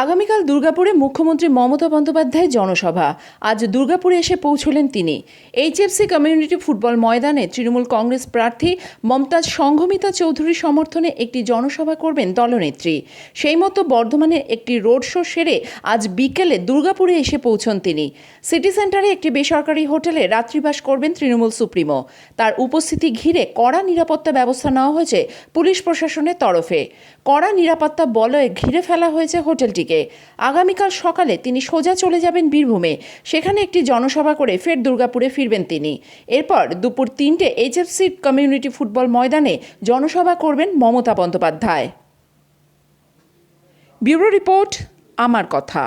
আগামীকাল দুর্গাপুরে মুখ্যমন্ত্রী মমতা বন্দ্যোপাধ্যায় জনসভা। আজ দুর্গাপুরে এসে পৌঁছলেন তিনি। এইচএফসি কমিউনিটি ফুটবল ময়দানে তৃণমূল কংগ্রেস প্রার্থী মমতাজ সংঘমিতা চৌধুরীর সমর্থনে একটি জনসভা করবেন দলনেত্রী। সেই মতো বর্ধমানে একটি রোড শো সেরে আজ বিকেলে দুর্গাপুরে এসে পৌঁছন তিনি। সিটি সেন্টারে একটি বেসরকারি হোটেলে রাত্রিবাস করবেন তৃণমূল সুপ্রিমো। তার উপস্থিতি ঘিরে কড়া নিরাপত্তা ব্যবস্থা নেওয়া হয়েছে পুলিশ প্রশাসনের তরফে। কড়া নিরাপত্তা বলয়ে ঘিরে ফেলা হয়েছে হোটেলটিকে আগামীকাল সকালে তিনি সোজা চলে যাবেন বীরভূমে। সেখানে একটি জনসভা করে ফের দুর্গাপুরে ফিরবেন তিনি। এরপর দুপুর তিনটে এইচএফসি কমিউনিটি ফুটবল ময়দানে জনসভা করবেন মমতা বন্দ্যোপাধ্যায়। ব্যুরো রিপোর্ট, আমার কথা।